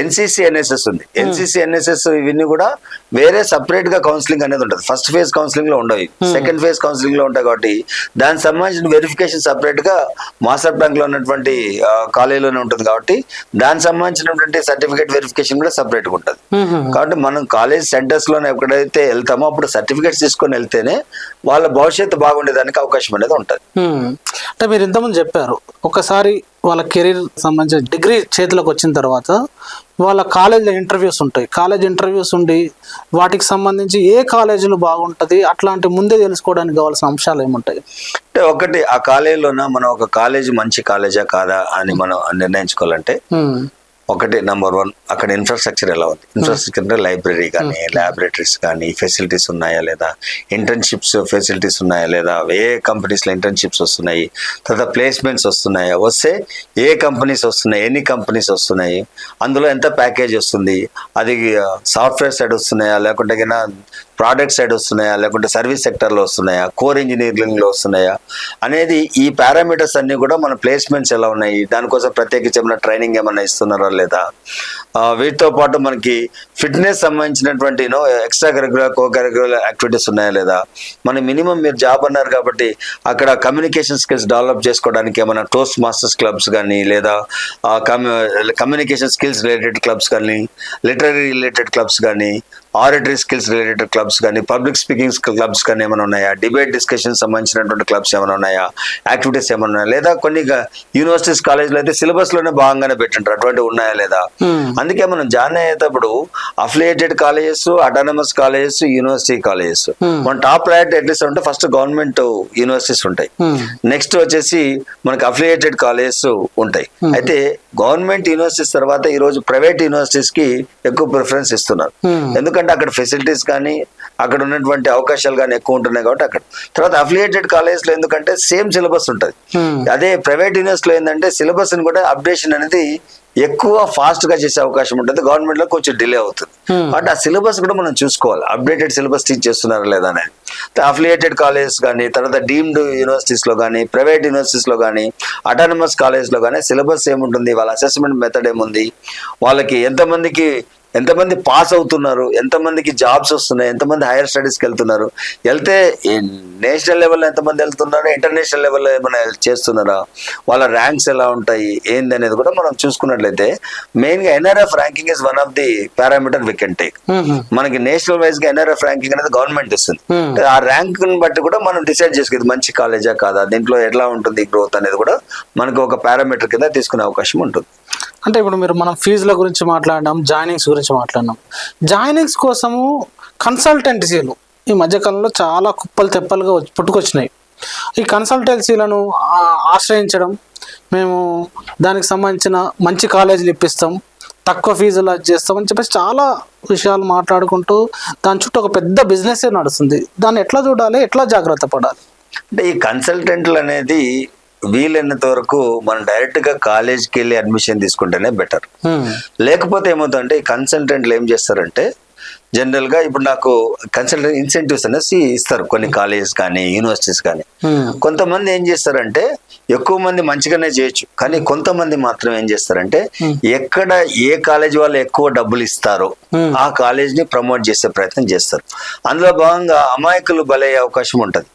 ఎన్సీసీ ఎన్ఎస్ఎస్ ఉంది. ఎన్సీసీ ఎన్ఎస్ఎస్ ఇవన్నీ కూడా వేరే సపరేట్గా కౌన్సిలింగ్ అనేది ఉంటుంది. ఫస్ట్ ఫేజ్ కౌన్సిలింగ్లో ఉండవు సెకండ్ ఫేజ్ కౌన్సిలింగ్లో ఉంటాయి కాబట్టి దానికి సంబంధించిన వెరిఫికేషన్ సపరేట్గా మాస్టర్ బ్యాంక్లో ఉన్నటువంటి కాలేజీలోనే ఉంటుంది కాబట్టి దానికి సంబంధించినటువంటి సర్టిఫికేట్ వెరిఫికేషన్ కూడా సపరేట్గా ఉంటుంది. కాబట్టి మనం కాలేజ్ సెంటర్స్లోనే ఎక్కడైతే వెళ్తామో అప్పుడు సర్టిఫికేట్స్ తీసుకొని వెళ్తేనే వాళ్ళ భవిష్యత్తు బాగుండేదానికి అవకాశం అనేది ఉంటుంది. అంటే మీరు ఇంతకుముందు చెప్పారు ఒకసారి వాళ్ళ కెరీర్ సంబంధించిన డిగ్రీ చేతిలోకి వచ్చిన తర్వాత వాళ్ళ కాలేజీలో ఇంటర్వ్యూస్ ఉంటాయి కాలేజ్ ఇంటర్వ్యూస్ ఉండి వాటికి సంబంధించి ఏ కాలేజీలు బాగుంటుంది అట్లాంటి ముందే తెలుసుకోవడానికి కావాల్సిన అంశాలు ఏముంటాయి అంటే ఒకటి ఆ కాలేజీలోన మనం ఒక కాలేజ్ మంచి కాలేజా కాదా అని మనం నిర్ణయించుకోవాలంటే. ఒకటి నంబర్ వన్ అక్కడ ఇన్ఫ్రాస్ట్రక్చర్ ఎలా ఉంది? ఇన్ఫ్రాస్ట్రక్చర్ అంటే లైబ్రరీ కానీ ల్యాబొరేటరీస్ కానీ ఫెసిలిటీస్ ఉన్నాయా లేదా? ఇంటర్న్షిప్స్ ఫెసిలిటీస్ ఉన్నాయా లేదా? ఏ కంపెనీస్లో ఇంటర్న్షిప్స్ వస్తున్నాయి? తర్వాత ప్లేస్మెంట్స్ వస్తున్నాయా? వస్తే ఏ కంపెనీస్ వస్తున్నాయి? ఎన్ని కంపెనీస్ వస్తున్నాయి? అందులో ఎంత ప్యాకేజ్ వస్తుంది? అది సాఫ్ట్వేర్ సైడ్ వస్తున్నాయా? లేకుంటే ప్రోడక్ట్ సైడ్ వస్తున్నాయా? లేకుంటే సర్వీస్ సెక్టర్లో వస్తున్నాయా? కోర్ ఇంజనీరింగ్లో వస్తున్నాయా? అనేది ఈ పారామీటర్స్ అన్నీ కూడా మన ప్లేస్మెంట్స్ ఎలా ఉన్నాయి? దానికోసం ప్రత్యేకించి ఏమైనా ట్రైనింగ్ ఏమైనా ఇస్తున్నారా లేదా? వీటితో పాటు మనకి ఫిట్నెస్ సంబంధించినటువంటి you know extra curricular co curricular activities ఉన్నాయా లేదా? మన మినిమం మీరు జాబ్ అన్నారు కాబట్టి అక్కడ కమ్యూనికేషన్ స్కిల్స్ డెవలప్ చేసుకోవడానికి ఏమైనా టోస్ట్ మాస్టర్స్ క్లబ్స్ కానీ లేదా కమ్యూనికేషన్ స్కిల్స్ రిలేటెడ్ క్లబ్స్ కానీ లిటరీ రిలేటెడ్ క్లబ్స్ కానీ ఆరిటరీ స్కిల్స్ రిలేటెడ్ క్లబ్స్ కానీ పబ్లిక్ స్పీకింగ్ క్లబ్స్ కానీ ఏమైనా ఉన్నాయా? డిబేట్ డిస్కషన్ సంబంధించినటువంటి క్లబ్స్ ఏమైనా ఉన్నాయా? యాక్టివిటీస్ ఏమైనా ఉన్నాయా? లేదా కొన్ని యూనివర్సిటీస్ కాలేజ్లో అయితే సిలబస్లోనే భాగంగానే పెట్టింటారు అటువంటివి ఉన్నాయా లేదా. అందుకే మనం జాయిన్ అయ్యేటప్పుడు affiliated colleges autonomous colleges university colleges. మన టాప్ ప్రయారిటీ ఎట్లీస్ట్ ఉంటే ఫస్ట్ గవర్నమెంట్ యూనివర్సిటీస్ ఉంటాయి. నెక్స్ట్ వచ్చేసి మనకి అఫిలియేటెడ్ కాలేజెస్ ఉంటాయి. అయితే గవర్నమెంట్ యూనివర్సిటీస్ తర్వాత ఈ రోజు ప్రైవేట్ యూనివర్సిటీస్కి ఎక్కువ ప్రిఫరెన్స్ ఇస్తున్నారు. Hmm. ఎందుకంటే అక్కడ ఫెసిలిటీస్ కానీ అక్కడ ఉన్నటువంటి అవకాశాలు కానీ ఎక్కువ ఉంటున్నాయి కాబట్టి అక్కడ. తర్వాత అఫిలియేటెడ్ కాలేజ్లో ఎందుకంటే సేమ్ సిలబస్ ఉంటుంది. Hmm. అదే ప్రైవేట్ యూనివర్సిటీలో ఏంటంటే సిలబస్ కూడా అప్డేషన్ అనేది ఎక్కువ ఫాస్ట్గా చేసే అవకాశం ఉంటుంది. గవర్నమెంట్లో కొంచెం డిలే అవుతుంది. Hmm. బట్ ఆ సిలబస్ కూడా మనం చూసుకోవాలి. అప్డేటెడ్ సిలబస్ టీచ్ చేస్తున్నారా లేదా అనేది. అఫిలియేటెడ్ కాలేజెస్ కానీ తర్వాత డీమ్డ్ యూనివర్సిటీస్లో కానీ ప్రైవేట్ యూనివర్సిటీస్లో కానీ అటానమస్ కాలేజ్లో కానీ సిలబస్ ఏముంటుంది? వాళ్ళ అసెస్మెంట్ మెథడ్ ఏముంది? వాళ్ళకి ఎంతమందికి ఎంతమంది పాస్ అవుతున్నారు? ఎంతమందికి జాబ్స్ వస్తున్నాయి? ఎంతమంది హైయర్ స్టడీస్కి వెళ్తున్నారు? వెళ్తే నేషనల్ లెవెల్లో ఎంతమంది వెళ్తున్నారు? ఇంటర్నేషనల్ లెవెల్లో ఏమైనా చేస్తున్నారా? వాళ్ళ ర్యాంక్స్ ఎలా ఉంటాయి? ఏంది అనేది కూడా మనం చూసుకున్నట్లయితే మెయిన్గా NRF ranking is one of the parameter we can take. మనకి నేషనల్ వైజ్గా ఎన్ఆర్ఎఫ్ ర్యాంకింగ్ అనేది గవర్నమెంట్ ఇస్తుంది. ఆ ర్యాంక్ని బట్టి కూడా మనం డిసైడ్ చేసుకోవాలి మంచి కాలేజా కాదా? దీంట్లో ఎట్లా ఉంటుంది గ్రోత్ అనేది కూడా మనకు ఒక పారామీటర్ కింద తీసుకునే అవకాశం ఉంటుంది. అంటే ఇప్పుడు మీరు మనం ఫీజుల గురించి మాట్లాడినాం జాయినింగ్స్ గురించి మాట్లాడినాం. జాయినింగ్స్ కోసము కన్సల్టెన్సీలు ఈ మధ్యకాలంలో చాలా కుప్పలు తెప్పలుగా పుట్టుకొచ్చినాయి. ఈ కన్సల్టెన్సీలను ఆశ్రయించడం మేము దానికి సంబంధించిన మంచి కాలేజీలు ఇప్పిస్తాం. తక్కువ ఫీజులు అది చేస్తాం అని చెప్పేసి చాలా విషయాలు మాట్లాడుకుంటూ దాని చుట్టూ ఒక పెద్ద బిజినెస్ నడుస్తుంది. దాన్ని ఎట్లా చూడాలి? ఎట్లా జాగ్రత్త పడాలి? అంటే ఈ కన్సల్టెంట్లు అనేది వీలైనంత వరకు మనం డైరెక్ట్గా కాలేజ్కి వెళ్ళి అడ్మిషన్ తీసుకుంటేనే బెటర్. లేకపోతే ఏమవుతుందంటే ఈ కన్సల్టెంట్లు ఏం చేస్తారంటే జనరల్గా ఇప్పుడు నాకు కన్సల్టెంట్ ఇన్సెంటివ్స్ అనేసి ఇస్తారు కొన్ని కాలేజెస్ కానీ యూనివర్సిటీస్ కానీ హ్మ్. కొంతమంది ఏం చేస్తారంటే ఎక్కువ మంది మంచిగానే చేయొచ్చు కానీ కొంతమంది మాత్రం ఏం చేస్తారంటే ఎక్కడ ఏ కాలేజ్ వాళ్ళు ఎక్కువ డబ్బులు ఇస్తారో Hmm. ఆ కాలేజ్ని ప్రమోట్ చేసే ప్రయత్నం చేస్తారు అందులో భాగంగా అమాయకులు బలయ్యే అవకాశం ఉంటది.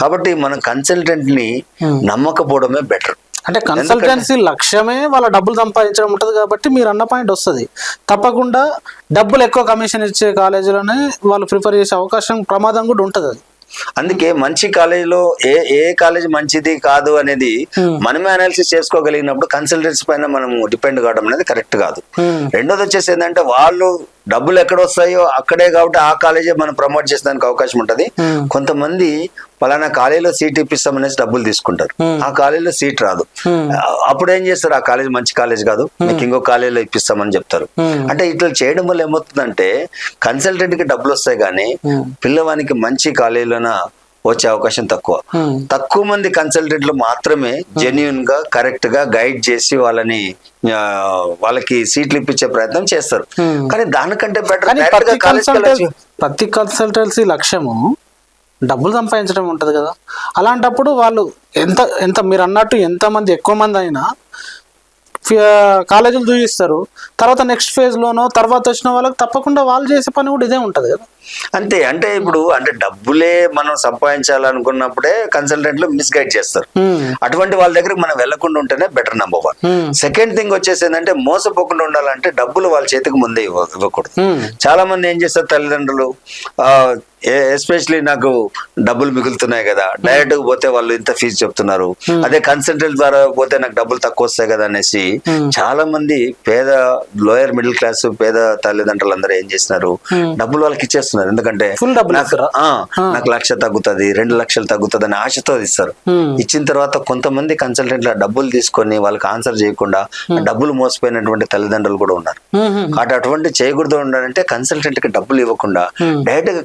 కాబట్టి మనం కన్సల్టెంట్ని Hmm. నమ్మకపోవడమే బెటర్ అంటే కన్సల్టెన్సీ లక్ష్యమే వాళ్ళ డబ్బులు సంపాదించడం ఉంటుంది కాబట్టి మీరు అన్న పాయింట్ వస్తుంది తప్పకుండా డబ్బులు ఎక్కువ కమిషన్ ఇచ్చే కాలేజీలోనే వాళ్ళు ప్రిఫర్ చేసే అవకాశం ప్రమాదం కూడా ఉంటుంది అది అందుకే మంచి కాలేజీలో ఏ ఏ కాలేజ్ మంచిది కాదు అనేది. మనమే అనాలిసిస్ చేసుకోగలిగినప్పుడు కన్సల్టెన్సీ పైన మనం డిపెండ్ కావడం అనేది కరెక్ట్ కాదు. రెండోది వచ్చేసి ఏంటంటే వాళ్ళు డబ్బులు ఎక్కడ వస్తాయో అక్కడే కాబట్టి ఆ కాలేజే మనం ప్రమోట్ చేసేదానికి అవకాశం ఉంటది Hmm. కొంతమంది పలానా కాలేజీలో సీట్ ఇప్పిస్తామనేసి డబ్బులు తీసుకుంటారు Hmm. ఆ కాలేజీలో సీట్ రాదు Hmm. అప్పుడు ఏం చేస్తారు ఆ కాలేజ్ మంచి కాలేజ్ కాదు మీకు ఇంకో కాలేజీలో ఇప్పిస్తామని చెప్తారు. అంటే ఇట్లా చేయడం వల్ల ఏమవుతుందంటే కన్సల్టెంట్కి డబ్బులు వస్తాయి కానీ. పిల్లవానికి మంచి కాలేజీలోన వచ్చే అవకాశం తక్కువ. తక్కువ మంది కన్సల్టెంట్లు మాత్రమే జెన్యున్గా కరెక్ట్గా గైడ్ చేసి వాళ్ళని వాళ్ళకి సీట్లు ఇప్పించే ప్రయత్నం చేస్తారు. కానీ దానికంటే బెటర్ ప్రతి కన్సల్టెన్సీ లక్ష్యము డబ్బులు సంపాదించడం ఉంటుంది కదా. అలాంటప్పుడు వాళ్ళు ఎంత ఎంత మీరు అన్నట్టు ఎంతమంది ఎక్కువ మంది అయినా కాలేజీలు చూపిస్తారు తర్వాత నెక్స్ట్ ఫేజ్లోనో తర్వాత వచ్చిన వాళ్ళకి తప్పకుండా వాళ్ళు చేసే పని కూడా ఇదే ఉంటుంది కదా అంతే అంటే ఇప్పుడు అంటే డబ్బులే మనం సంపాదించాలనుకున్నప్పుడే కన్సల్టెంట్లు మిస్గైడ్ చేస్తారు. అటువంటి వాళ్ళ దగ్గరికి మనం వెళ్ళకుండా ఉంటేనే better number one. Second thing వచ్చేసి ఏంటంటే మోసపోకుండా ఉండాలంటే డబ్బులు వాళ్ళ చేతికి ముందే ఇవ్వ- ఇవ్వకూడదు. చాలా మంది ఏం చేస్తారు తల్లిదండ్రులు ఎస్పెషలీ నాకు డబ్బులు మిగులుతున్నాయి కదా డైరెక్ట్గా పోతే వాళ్ళు ఇంత ఫీజు చెప్తున్నారు అదే కన్సల్టెంట్ ద్వారా పోతే నాకు డబ్బులు తక్కువ వస్తాయి కదా అనేసి Hmm. చాలా మంది పేద లోయర్ మిడిల్ క్లాస్ పేద తల్లిదండ్రులు అందరూ ఏం చేస్తున్నారు Hmm. డబ్బులు వాళ్ళకి ఇచ్చేస్తున్నారు ఎందుకంటే నాకు లక్ష తగ్గుతుంది రెండు లక్షలు తగ్గుతుంది అని ఆశతో ఇస్తారు Hmm. ఇచ్చిన తర్వాత కొంతమంది కన్సల్టెంట్లు డబ్బులు తీసుకొని వాళ్ళకి ఆన్సర్ చేయకుండా డబ్బులు మోసపోయినటువంటి తల్లిదండ్రులు కూడా ఉన్నారు Hmm. Hmm. కాబట్టి అటువంటి చేయకూడదు ఉండాలంటే కన్సల్టెంట్కి డబ్బులు ఇవ్వకుండా Hmm. డైరెక్ట్గా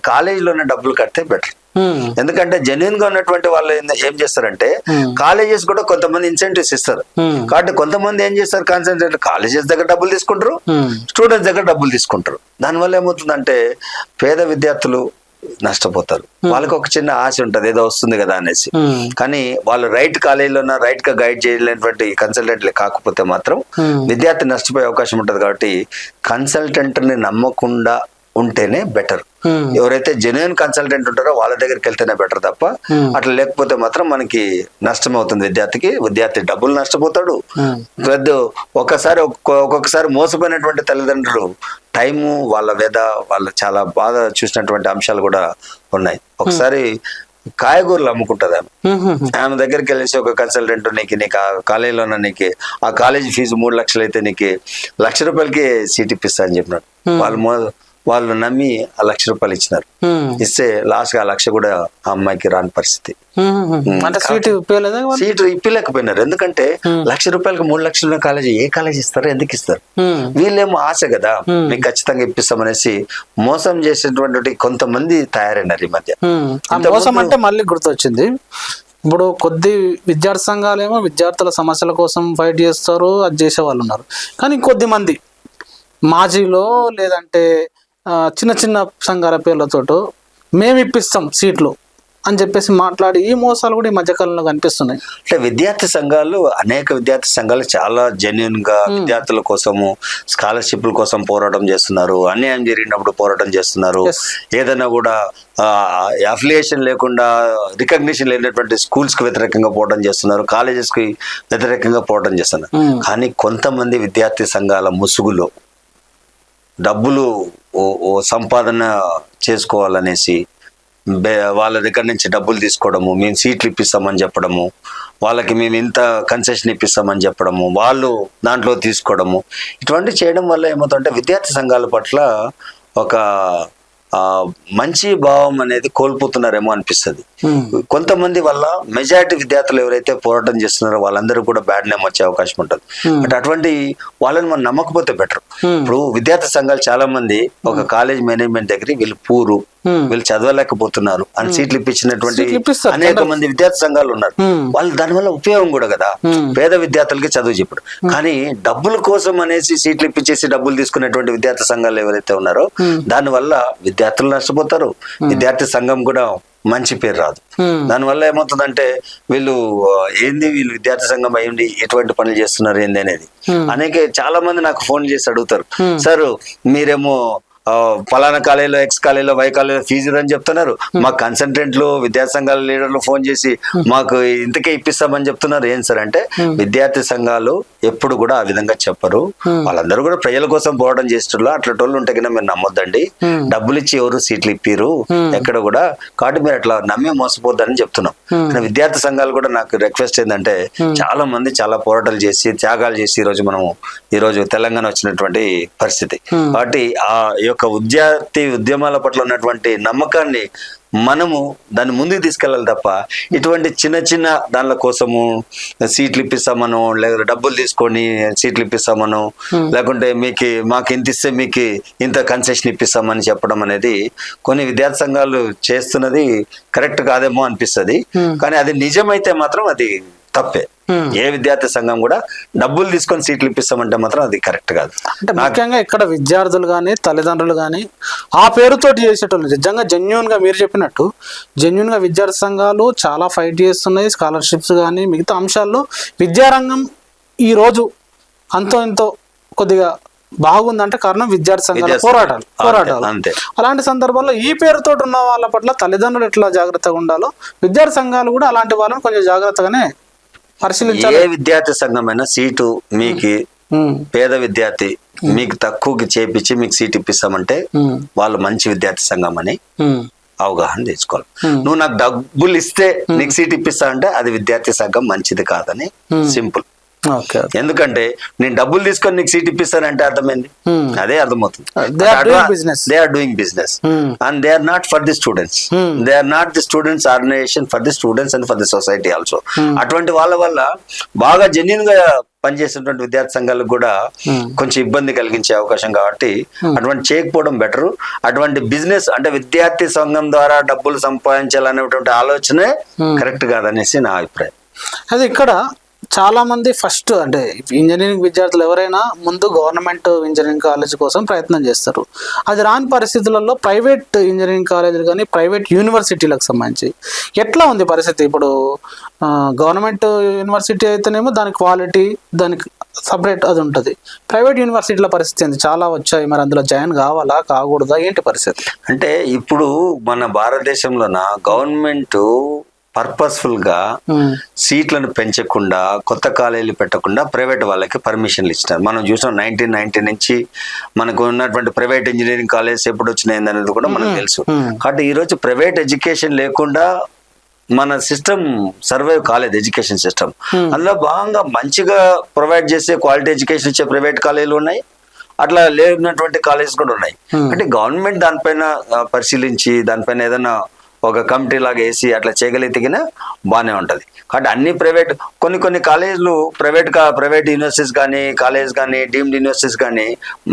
కాలేజీలోనే డబ్బులు కడితే బెటర్ Hmm. ఎందుకంటే జెన్యున్గా ఉన్నటువంటి వాళ్ళు ఏం- చేస్తారంటే Hmm. కాలేజెస్ కూడా కొంతమంది ఇన్సెంటివ్స్ ఇస్తారు Hmm. కాబట్టి కొంతమంది ఏం చేస్తారు కన్సల్టెంట్ కాలేజెస్ దగ్గర డబ్బులు తీసుకుంటారు Hmm. స్టూడెంట్స్ దగ్గర డబ్బులు తీసుకుంటారు దానివల్ల ఏమవుతుందంటే పేద విద్యార్థులు నష్టపోతారు వాళ్ళకి ఒక చిన్న ఆశ ఉంటది ఏదో వస్తుంది కదా అనేసి Hmm. కానీ వాళ్ళు రైట్ కాలేజీలోన రైట్గా గైడ్ చేయలేనటువంటి కన్సల్టెంట్లు కాకపోతే మాత్రం Hmm. విద్యార్థి నష్టపోయే అవకాశం ఉంటది కాబట్టి కన్సల్టెంట్ని నమ్మకుండా ఉంటేనే బెటర్ Hmm. ఎవరైతే జెన్యున్ కన్సల్టెంట్ ఉంటారో వాళ్ళ దగ్గరికి వెళ్తేనే బెటర్ తప్ప Hmm. అట్లా లేకపోతే మాత్రం మనకి నష్టం అవుతుంది విద్యార్థికి. విద్యార్థి డబ్బులు నష్టపోతాడు. Hmm. పెద్ద ఒక్కసారి ఒక్కొ- ఒక్కొక్కసారి మోసపోయినటువంటి తల్లిదండ్రులు టైము వాళ్ళ వ్యధ వాళ్ళు చాలా బాధ చూసినటువంటి అంశాలు కూడా ఉన్నాయి. ఒకసారి కాయగూరలు అమ్ముకుంటుంది ఆమె. ఆమె దగ్గరికి వెళ్ళేసి ఒక కన్సల్టెంట్ నీకు నీకు ఆ కాలేజీలోన నీకు ఆ కాలేజీ ఫీజు మూడు లక్షలు అయితే నీకు లక్ష రూపాయలకి సీట్ ఇప్పిస్తా అని చెప్పినాడు. వాళ్ళు వాళ్ళు నమ్మి ఆ లక్ష రూపాయలు ఇచ్చినారు. ఇస్తే లాస్ట్ ఆ లక్ష కూడా ఆ అమ్మాయికి రాని పరిస్థితి. సీట్ ఇప్పలేకపోయినారు. ఎందుకంటే లక్ష రూపాయలకి మూడు లక్షలు ఉన్న కాలేజీ ఏ కాలేజీ ఇస్తారు? ఎందుకు ఇస్తారు? వీళ్ళేమో ఆశ కదా. మీకు ఖచ్చితంగా ఇప్పిస్తామనేసి మోసం చేసేటువంటి కొంతమంది తయారైనారు ఈ మధ్య. మోసం అంటే మళ్ళీ గుర్తొచ్చింది. ఇప్పుడు కొద్ది విద్యార్థి సంఘాలేమో విద్యార్థుల సమస్యల కోసం ఫైట్ చేస్తారు అది చేసే వాళ్ళు ఉన్నారు. కానీ కొద్ది మంది మాజీలో లేదంటే చిన్న చిన్న సంఘాల పేర్లతోటి మేము ఇప్పిస్తాం సీట్లు అని చెప్పేసి మాట్లాడి ఈ మోసాలు కూడా ఈ మధ్యకాలంలో కనిపిస్తున్నాయి అంటే విద్యార్థి సంఘాలు అనేక విద్యార్థి సంఘాలు చాలా జెన్యున్గా విద్యార్థుల కోసము స్కాలర్షిప్ల కోసం పోరాటం చేస్తున్నారు అన్యాయం జరిగినప్పుడు పోరాటం చేస్తున్నారు. ఏదైనా కూడా అఫిలియేషన్ లేకుండా రికగ్నిషన్ లేనటువంటి స్కూల్స్కి వ్యతిరేకంగా పోరాటం చేస్తున్నారు కాలేజెస్కి వ్యతిరేకంగా పోరాటం చేస్తున్నారు Hmm. కానీ కొంతమంది విద్యార్థి సంఘాల ముసుగులో డబ్బులు ఓ- ఓ సంపాదన చేసుకోవాలనేసి వాళ్ళ దగ్గర నుంచి డబ్బులు తీసుకోవడము మేము సీట్లు ఇప్పిస్తామని చెప్పడము వాళ్ళకి మేము ఇంత కన్సెషన్ ఇప్పిస్తామని చెప్పడము వాళ్ళు దాంట్లో తీసుకోవడము ఇటువంటి చేయడం వల్ల ఏమవుతుందంటే విద్యార్థి సంఘాల పట్ల ఒక ఆ, మంచి భావం అనేది కోల్పోతున్నారేమో అనిపిస్తుంది. కొంతమంది వల్ల మెజారిటీ విద్యార్థులు ఎవరైతే పోరాటం చేస్తున్నారో వాళ్ళందరూ కూడా బ్యాడ్ నేమ్ వచ్చే అవకాశం ఉంటుంది. అంటే అటువంటి వాళ్ళని మనం నమ్మకపోతే బెటర్. ఇప్పుడు విద్యార్థి సంఘాలు చాలా మంది ఒక కాలేజ్ మేనేజ్మెంట్ దగ్గర వీళ్ళు పూరు. వీళ్ళు చదవలేకపోతున్నారు. అని సీట్లు ఇప్పించినటువంటి సీట్లు ఇప్పిస్తారు. అనేక మంది విద్యార్థి సంఘాలు ఉన్నారు. Hmm. వాళ్ళు దానివల్ల ఉపయోగం కూడా కదా. Hmm. పేద విద్యార్థులకి చదువు చెప్పడు. కానీ డబ్బుల కోసం అనేసి సీట్లు ఇప్పించేసి డబ్బులు తీసుకునేటువంటి విద్యార్థి సంఘాలు ఎవరైతే ఉన్నారో దానివల్ల విద్యార్థులు నష్టపోతారు. విద్యార్థి సంఘం కూడా మంచి పేరు రాదు. దానివల్ల ఏమవుతుందంటే వీళ్ళు ఏంది వీళ్ళు విద్యార్థి సంఘం అయ్యండి ఎటువంటి పనులు చేస్తున్నారు ఏంది అనేది. అనేక చాలా మంది నాకు ఫోన్ చేసి అడుగుతారు. సార్ మీరేమో ఆ, ఫలానా కాలేజీలో ఎక్స్ కాలేజీలో వై కాలేజీలో ఫీజు ఇదని చెప్తున్నారు. మా కన్సల్టెంట్లు విద్యార్థి సంఘాల లీడర్లు ఫోన్ చేసి మాకు ఇంతకే ఇప్పిస్తామని చెప్తున్నారు. ఏం సార్ అంటే విద్యార్థి సంఘాలు ఎప్పుడు కూడా ఆ విధంగా చెప్పరు. వాళ్ళందరూ కూడా ప్రజల కోసం పోవడం చేస్తున్నారు. అట్లా టోళ్ళు ఉంటే కన్నా మీరు నమ్మొద్దండి. డబ్బులు ఇచ్చి ఎవరు సీట్లు ఇప్పిరు. ఎక్కడ కూడా కాబట్టి మీరు అట్లా నమ్మి మోసపోద్దని చెప్తున్నాం. కానీ విద్యార్థి సంఘాలు కూడా నాకు రిక్వెస్ట్ ఏంటంటే చాలా మంది చాలా పోరాటాలు చేసి త్యాగాలు చేసి ఈ రోజు మనము ఈ రోజు తెలంగాణ వచ్చినటువంటి పరిస్థితి. కాబట్టి ఆ యొక్క విద్యార్థి ఉద్యమాల పట్ల ఉన్నటువంటి నమ్మకాన్ని మనము దాన్ని ముందుకు తీసుకెళ్ళాలి తప్ప ఇటువంటి చిన్న చిన్న దానిల కోసము సీట్లు ఇప్పిస్తామనో లేదా డబ్బులు తీసుకొని సీట్లు ఇప్పిస్తామనో లేకుంటే మీకు మాకు ఇంత ఇస్తే మీకు ఇంత కన్సెషన్ ఇప్పిస్తామని చెప్పడం అనేది కొన్ని విద్యార్థి సంఘాలు చేస్తున్నది కరెక్ట్ కాదేమో అనిపిస్తుంది. కానీ అది నిజమైతే మాత్రం అది తప్పే. ఏ విద్యార్థి సంఘం కూడా డబ్బులు తీసుకొని సీట్లు ఇప్పిస్తామంటే మాత్రం అది కరెక్ట్ కాదు అంటే ముఖ్యంగా ఇక్కడ విద్యార్థులు కానీ తల్లిదండ్రులు కానీ ఆ పేరుతోటి చేసేటోళ్ళు నిజంగా జెన్యున్గా మీరు చెప్పినట్టు జెన్యున్గా విద్యార్థి సంఘాలు చాలా ఫైట్ చేస్తున్నాయి స్కాలర్షిప్స్ కానీ మిగతా అంశాల్లో విద్యారంగం ఈ రోజు అంతో ఎంతో కొద్దిగా బాగుందంటే కారణం విద్యార్థి సంఘాల పోరాటాలు. పోరాటాలు అంతే. అలాంటి సందర్భాల్లో ఈ పేరుతో ఉన్న వాళ్ళ పట్ల తల్లిదండ్రులు ఎట్లా జాగ్రత్తగా ఉండాలో విద్యార్థి సంఘాలు కూడా అలాంటి వాళ్ళని కొంచెం జాగ్రత్తగానే పరిశీలించాలి. ఏ విద్యార్థి సంఘమైనా సీటు మీకు పేద విద్యార్థి మీకు తక్కువకి చేపించి మీకు సీట్ ఇప్పిస్తామంటే వాళ్ళు మంచి విద్యార్థి సంఘం అని అవగాహన తెచ్చుకోవాలి. నువ్వు నాకు డబ్బులు ఇస్తే నీకు సీట్ ఇప్పిస్తా అంటే అది విద్యార్థి సంఘం మంచిది కాదని సింపుల్. ఎందుకంటే నేను డబ్బులు తీసుకొని నీకు సీట్ ఇప్పిస్తానంటే అర్థమైంది? Hmm. అదే అర్థమవుతుంది. They are doing business Hmm. And they are not for the students Hmm. They are not the students organization for the students and for the society also అటువంటి వాళ్ళ వల్ల బాగా జెన్యున్గా పనిచేసేటువంటి విద్యార్థి సంఘాలకు కూడా కొంచెం ఇబ్బంది కలిగించే అవకాశం కాబట్టి అటువంటి చేయకపోవడం బెటర్ అటువంటి బిజినెస్ అంటే విద్యార్థి సంఘం ద్వారా డబ్బులు సంపాదించాలనేటువంటి ఆలోచనే కరెక్ట్ కాదనేసి నా అభిప్రాయం. అది ఇక్కడ చాలామంది ఫస్ట్ అంటే ఇంజనీరింగ్ విద్యార్థులు ఎవరైనా ముందు గవర్నమెంట్ ఇంజనీరింగ్ కాలేజ్ కోసం ప్రయత్నం చేస్తారు. అది రాని పరిస్థితులలో ప్రైవేట్ ఇంజనీరింగ్ కాలేజీలు కానీ ప్రైవేట్ యూనివర్సిటీలకు సంబంధించి. ఎట్లా ఉంది పరిస్థితి? ఇప్పుడు గవర్నమెంట్ యూనివర్సిటీ అయితేనేమో దాని క్వాలిటీ దానికి సపరేట్ అది ఉంటుంది. ప్రైవేట్ యూనివర్సిటీల పరిస్థితి ఏంది? చాలా వచ్చాయి. మరి అందులో జాయిన్ కావాలా కాకూడదా? ఏంటి పరిస్థితి? అంటే ఇప్పుడు మన భారతదేశంలోన గవర్నమెంట్ పర్పస్ఫుల్గా సీట్లను పెంచకుండా కొత్త కాలేజీలు పెట్టకుండా ప్రైవేట్ వాళ్ళకి పర్మిషన్లు ఇచ్చినారు. మనం చూసాం నైన్టీన్ నైన్టీ నుంచి మనకు ఉన్నటువంటి ప్రైవేట్ ఇంజనీరింగ్ కాలేజ్ ఎప్పుడు వచ్చినాయి అనేది కూడా మనకు తెలుసు. కాబట్టి ఈ రోజు ప్రైవేట్ ఎడ్యుకేషన్ లేకుండా మన సిస్టమ్ సర్వైవ్ కాలేదు ఎడ్యుకేషన్ సిస్టమ్. అందులో భాగంగా మంచిగా ప్రొవైడ్ చేసే క్వాలిటీ ఎడ్యుకేషన్ ఇచ్చే ప్రైవేట్ కాలేజీలు ఉన్నాయి. అట్లా లేనటువంటి కాలేజెస్ కూడా ఉన్నాయి. అంటే గవర్నమెంట్ దానిపైన పరిశీలించి దానిపైన ఏదైనా ఒక కమిటీ లాగా వేసి అట్లా చేయగలిగితేగినా బాగానే ఉంటుంది. కాబట్టి అన్ని ప్రైవేట్ కొన్ని కొన్ని కాలేజీలు ప్రైవేట్ కా ప్రైవేట్ యూనివర్సిటీస్ కానీ కాలేజ్ కానీ డీమ్డ్ యూనివర్సిటీస్ కానీ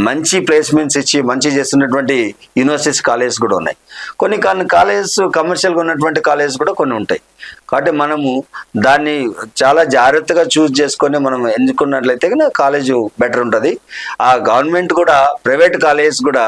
మంచి ప్లేస్మెంట్స్ ఇచ్చి మంచి చేస్తున్నటువంటి యూనివర్సిటీస్ కాలేజెస్ కూడా ఉన్నాయి. కొన్ని కొన్ని కాలేజెస్ కమర్షియల్గా ఉన్నటువంటి కాలేజెస్ కూడా కొన్ని ఉంటాయి. కాబట్టి మనము దాన్ని చాలా జాగ్రత్తగా చూస్ చేసుకొని మనం ఎన్నుకున్నట్లయితే కాలేజ్ బెటర్ ఉంటుంది. ఆ గవర్నమెంట్ కూడా ప్రైవేట్ కాలేజెస్ కూడా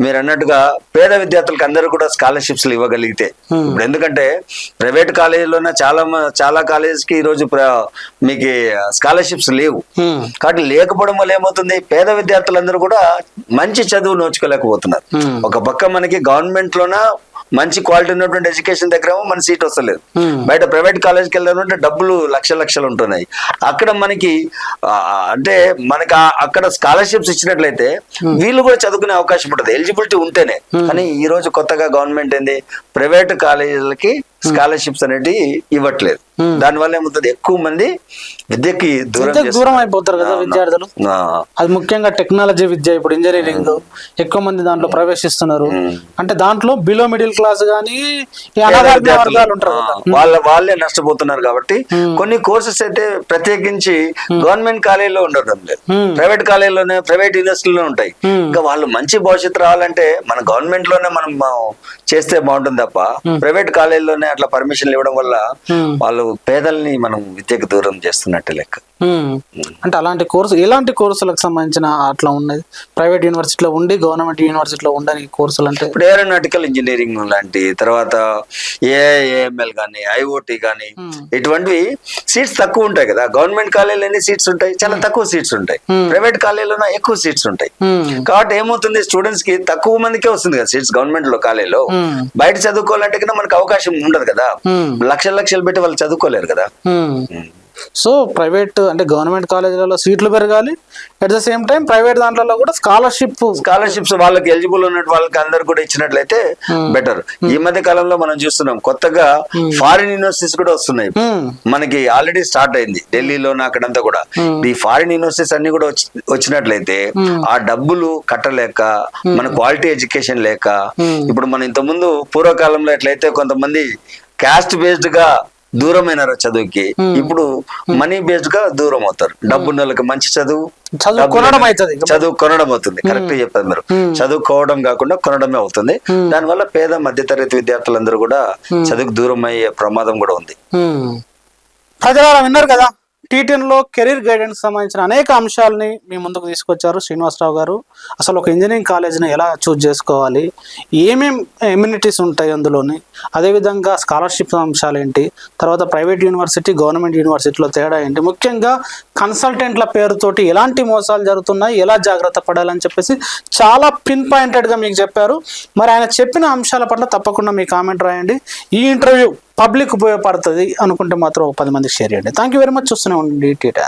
మీరు అన్నట్టుగా పేద విద్యార్థులకు అందరూ కూడా స్కాలర్షిప్స్ ఇవ్వగలిగితే. Hmm. ఇప్పుడు ఎందుకంటే ప్రైవేట్ కాలేజీలోనే చాలా చాలా కాలేజీకి ఈరోజు ప్ర- మీకు స్కాలర్షిప్స్ లేవు. ఉమ్, కాబట్టి లేకపోవడం వల్ల ఏమవుతుంది? పేద విద్యార్థులందరూ కూడా మంచి చదువు నోచుకోలేకపోతున్నారు. Hmm. ఒక పక్క మనకి గవర్నమెంట్ లోన మంచి క్వాలిటీ ఉన్నటువంటి ఎడ్యుకేషన్ దగ్గర మన సీట్ వస్తలేదు. Hmm. బయట ప్రైవేట్ కాలేజ్కి వెళ్ళాలంటే డబ్బులు లక్ష లక్షలు ఉంటున్నాయి. అక్కడ మనకి అంటే మనకి అక్కడ స్కాలర్షిప్స్ ఇచ్చినట్లయితే వీళ్ళు కూడా చదువుకునే అవకాశం ఉంటుంది. ఎలిజిబిలిటీ ఉంటేనే. కానీ ఈ రోజు కొత్తగా గవర్నమెంట్ ఏంది? ప్రైవేట్ కాలేజీలకి స్కాలర్షిప్స్ అనేవి ఇవ్వట్లేదు. దానివల్ల ఏమవుతుంది? ఎక్కువ మంది విద్యకి దూరం. దూరం అయిపోతారు కదా. విద్యార్థులు? అది ముఖ్యంగా టెక్నాలజీ విద్య ఇప్పుడు ఇంజనీరింగ్ ఎక్కువ మంది దాంట్లో ప్రవేశిస్తున్నారు. అంటే దాంట్లో బిలో మిడిల్ క్లాస్ కానీ. వాళ్ళ వాళ్ళే నష్టపోతున్నారు కాబట్టి కొన్ని కోర్సెస్ అయితే ప్రత్యేకించి గవర్నమెంట్ కాలేజీలో ఉండడం లేదు Hmm. ప్రైవేట్ కాలేజీలోనే ప్రైవేట్ యూనివర్సిటీలో ఉంటాయి. Hmm. ఇంకా వాళ్ళు మంచి భవిష్యత్తు రావాలంటే మన గవర్నమెంట్లోనే మనం చేస్తే బాగుంటుంది తప్ప ప్రైవేట్ కాలేజీలోనే అట్లా పర్మిషన్లు ఇవ్వడం వల్ల Hmm. వాళ్ళు పేదల్ని మనం విద్యకు దూరం చేస్తున్నట్టు లెక్క. అంటే అలాంటి కోర్సు ఎలాంటి కోర్సులకు సంబంధించిన అట్లా ఉన్నది. ప్రైవేట్ యూనివర్సిటీలో ఉండి గవర్నమెంట్ యూనివర్సిటీలో ఉండని కోర్సులు అంటే ఇప్పుడు ఏరోనాటికల్ ఇంజనీరింగ్ లాంటి తర్వాత ఏఐఏఎంఎల్ కానీ ఐఓటి కానీ. ఇటువంటివి సీట్స్ తక్కువ ఉంటాయి కదా. గవర్నమెంట్ కాలేజీలో ఎన్ని సీట్స్ ఉంటాయి చాలా తక్కువ సీట్స్ ఉంటాయి. ప్రైవేట్ కాలేజీలో ఎక్కువ సీట్స్ ఉంటాయి. కాబట్టి ఏమవుతుంది స్టూడెంట్స్కి తక్కువ మందికే వస్తుంది కదా సీట్స్ గవర్నమెంట్లో కాలేజీలో. బయట చదువుకోవాలంటే కన్నా మనకు అవకాశం ఉండదు కదా. లక్షలు లక్షలు పెట్టి వాళ్ళు చదువుకోలేరు కదా. సో ప్రైవేట్ అంటే గవర్నమెంట్ కాలేజీలలో సీట్లు పెరగాలి. At the same time private దాంట్లో కూడా స్కాలర్షిప్ స్కాలర్షిప్స్ వాళ్ళకి ఎలిజిబుల్ ఉన్న వాళ్ళకి అందరు కూడా ఇచ్చినట్లయితే బెటర్ ఈ మధ్య కాలంలో మనం చూస్తున్నాం కొత్తగా ఫారిన్ యూనివర్సిటీస్ కూడా వస్తున్నాయి. మనకి ఆల్రెడీ స్టార్ట్ అయింది ఢిల్లీలోన అక్కడంతా కూడా. ఈ ఫారిన్ యూనివర్సిటీస్ అన్ని కూడా వచ్చి- వచ్చినట్లయితే ఆ డబ్బులు కట్టలేక మన క్వాలిటీ ఎడ్యుకేషన్ లేక ఇప్పుడు మనం ఇంత ముందు పూర్వకాలంలో ఎట్లయితే కొంతమంది క్యాస్ట్ బేస్డ్గా దూరమైనారు చదువుకి. ఇప్పుడు మనీ బేస్డ్గా దూరం అవుతారు. డబ్బు వాళ్ళకి మంచి చదువు. చదువు కొనడం అవుతుంది. కరెక్ట్ చెప్పారు మీరు. చదువుకోవడం కాకుండా కొనడమే అవుతుంది. దానివల్ల పేద మధ్యతరగతి విద్యార్థులందరూ కూడా చదువుకు దూరం అయ్యే ప్రమాదం కూడా ఉంది. ప్రజలారా విన్నారు కదా? టీటెన్లో కెరీర్ గైడెన్స్ సంబంధించిన అనేక అంశాలని మీ ముందుకు తీసుకొచ్చారు శ్రీనివాసరావు గారు. అసలు ఒక ఇంజనీరింగ్ కాలేజ్ని ఎలా చూజ్ చేసుకోవాలి? ఏమేం ఎమ్యూనిటీస్ ఉంటాయి అందులోని? అదేవిధంగా స్కాలర్షిప్ అంశాలు ఏంటి తర్వాత ప్రైవేట్ యూనివర్సిటీ గవర్నమెంట్ యూనివర్సిటీలో తేడా ఏంటి? ముఖ్యంగా కన్సల్టెంట్ల పేరుతోటి ఎలాంటి మోసాలు జరుగుతున్నాయి? ఎలా జాగ్రత్త పడాలని చెప్పేసి చాలా పిన్ పాయింటెడ్గా మీకు చెప్పారు. మరి ఆయన చెప్పిన అంశాల పట్ల తప్పకుండా మీ కామెంట్ రాయండి. ఈ ఇంటర్వ్యూ పబ్లిక్ ఉపయోగపడుతుంది అనుకుంటే మాత్రం ఒక పది మందికి షేర్ చేయండి. థ్యాంక్ యూ వెరీ మచ్ చూస్తూనే ఉండండి. టీటా